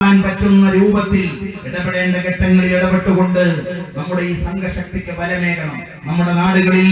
പറ്റുന്ന രൂപത്തിൽ ഇടപെടേണ്ട ഘട്ടങ്ങളിൽ ഇടപെട്ടുകൊണ്ട് നമ്മുടെ ഈ സംഘശക്തിക്ക് ബലമേകണം നമ്മുടെ നാടുകളിൽ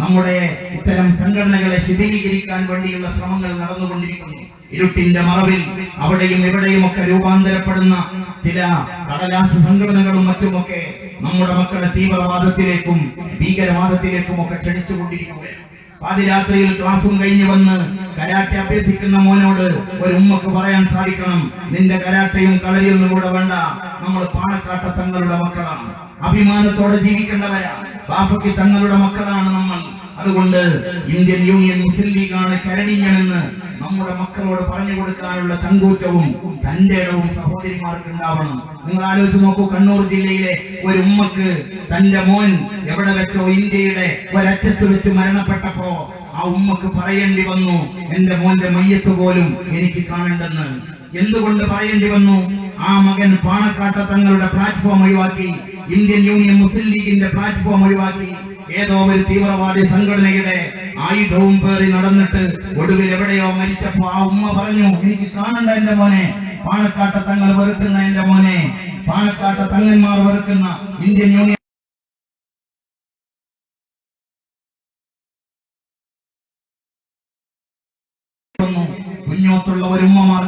നമ്മുടെ ഇത്തരം സംഘടനകളെ ശിഥിലീകരിക്കാൻ വേണ്ടിയുള്ള ശ്രമങ്ങൾ നടന്നുകൊണ്ടിരിക്കുന്നു. ഇരുട്ടിന്റെ മറവിൽ അവിടെയും ഇവിടെയും ഒക്കെ രൂപാന്തരപ്പെടുന്ന ചില കടലാസ സംഘടനകളും മറ്റുമൊക്കെ നമ്മുടെ മക്കളെ തീവ്രവാദത്തിലേക്കും ഭീകരവാദത്തിലേക്കും ഒക്കെ ക്ഷണിച്ചുകൊണ്ടിരിക്കുകയാണ്. പാതിരാത്രിയിൽ ക്ലാസ്സും കഴിഞ്ഞു വന്ന് കരാട്ടെ അഭ്യസിക്കുന്ന മോനോട് ഒരു ഉമ്മക്ക് പറയാൻ സാധിക്കണം. നിന്റെ കരാട്ടയും കളരിയൊന്നും കൂടെ വേണ്ട. നമ്മൾ പാണക്കാട്ട തങ്ങളുടെ മക്കളാണ്. അഭിമാനത്തോടെ ജീവിക്കേണ്ടവരാ. ബാഫയ്ക്ക് തങ്ങളുടെ മക്കളാണ് നമ്മൾ. അതുകൊണ്ട് ഇന്ത്യൻ യൂണിയൻ മുസ്ലിം ലീഗാണ് കരടീയമെന്ന് നമ്മുടെ മക്കളോട് പറഞ്ഞു കൊടുക്കാനുള്ള ചങ്കൂറ്റവും തന്റെ ഇടവും സഹോദരിമാർക്ക് ഉണ്ടാവണം. നിങ്ങൾ ആലോചിച്ച് നോക്കൂ കണ്ണൂർ ജില്ലയിലെ ഒരു ഉമ്മക്ക് തന്റെ മോൻ എവിടെ വെച്ചോ ഇന്ത്യയുടെ ഒരറ്റത്ത് വെച്ച് മരണപ്പെട്ടപ്പോ ആ ഉമ്മക്ക് പറയേണ്ടി വന്നു. എന്റെ മോന്റെ മയ്യത്ത് പോലും എനിക്ക് കാണണ്ടെന്ന്. എന്തുകൊണ്ട് പറയേണ്ടി വന്നു? ആ മകൻ പാണക്കാട്ട തങ്ങളുടെ പ്ലാറ്റ്ഫോം ഒഴിവാക്കി ഇന്ത്യൻ യൂണിയൻ മുസ്ലിം ലീഗിന്റെ പ്ലാറ്റ്ഫോം ഒഴിവാക്കി. ഏതോ ഒരു തീവ്രവാദി സംഘടനയുടെ ആയുധവും പേറി നടന്നിട്ട് ഒടുവിൽ എവിടെയോ മരിച്ചപ്പോ ആ ഉമ്മ പറഞ്ഞു എനിക്ക് കാണണ്ട എന്റെ മോനെ. പാണക്കാട്ട തങ്ങൾ വെറുക്കുന്ന എന്റെ മോനെ. പാണക്കാട്ട തങ്ങന്മാർ വെറുക്കുന്ന ഇന്ത്യൻ യൂണിയൻ കുഞ്ഞോത്തുള്ള ഒരു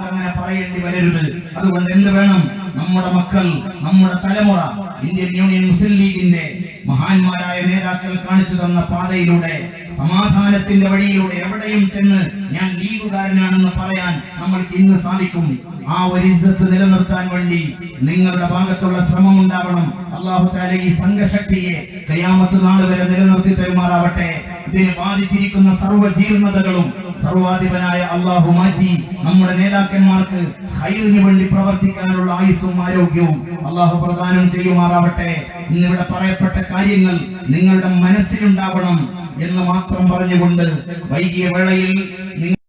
അങ്ങനെ പറയേണ്ടി വരരുത്. അതുകൊണ്ട് എന്ത് വേണം? നമ്മുടെ മക്കൾ നമ്മുടെ തലമുറ ഇന്ത്യൻ യൂണിയൻ മുസ്ലിം ലീഗിന്റെ മഹാന്മാരായ നേതാക്കൾ കാണിച്ചു തന്ന പാതയിലൂടെ സമാധാനത്തിന്റെ വഴിയിലൂടെ എവിടെയും ചെന്ന് ഞാൻ ലീഗുകാരനാണെന്ന് പറയാൻ നമ്മൾക്ക് ഇന്ന് സാധിക്കും. ആ ഒരു ഇസ്സത്ത് നിലനിർത്താൻ വേണ്ടി നിങ്ങളുടെ ഭാഗത്തുള്ള ശ്രമം ഉണ്ടാവണം. അള്ളാഹു താല ഈ സംഘശക്തിയെ കയ്യാമത്ത് നാൾ വരെ നിലനിർത്തി തരുമാറാവട്ടെ. ഇതിന് ബാധിച്ചിരിക്കുന്ന സർവ ജീർണതകളും സർവാധിപനായ അള്ളാഹു മാറ്റി നമ്മുടെ നേതാക്കന്മാർക്ക് ഹൈറിന് വേണ്ടി പ്രവർത്തിക്കാനുള്ള ആയുസ്സും ആരോഗ്യവും അള്ളാഹു പ്രദാനം ചെയ്യുമാറാവട്ടെ. ഇന്നിവിടെ പറയപ്പെട്ട കാര്യങ്ങൾ നിങ്ങളുടെ മനസ്സിലുണ്ടാവണം എന്ന് മാത്രം പറഞ്ഞുകൊണ്ട് വൈകിയ വേളയിൽ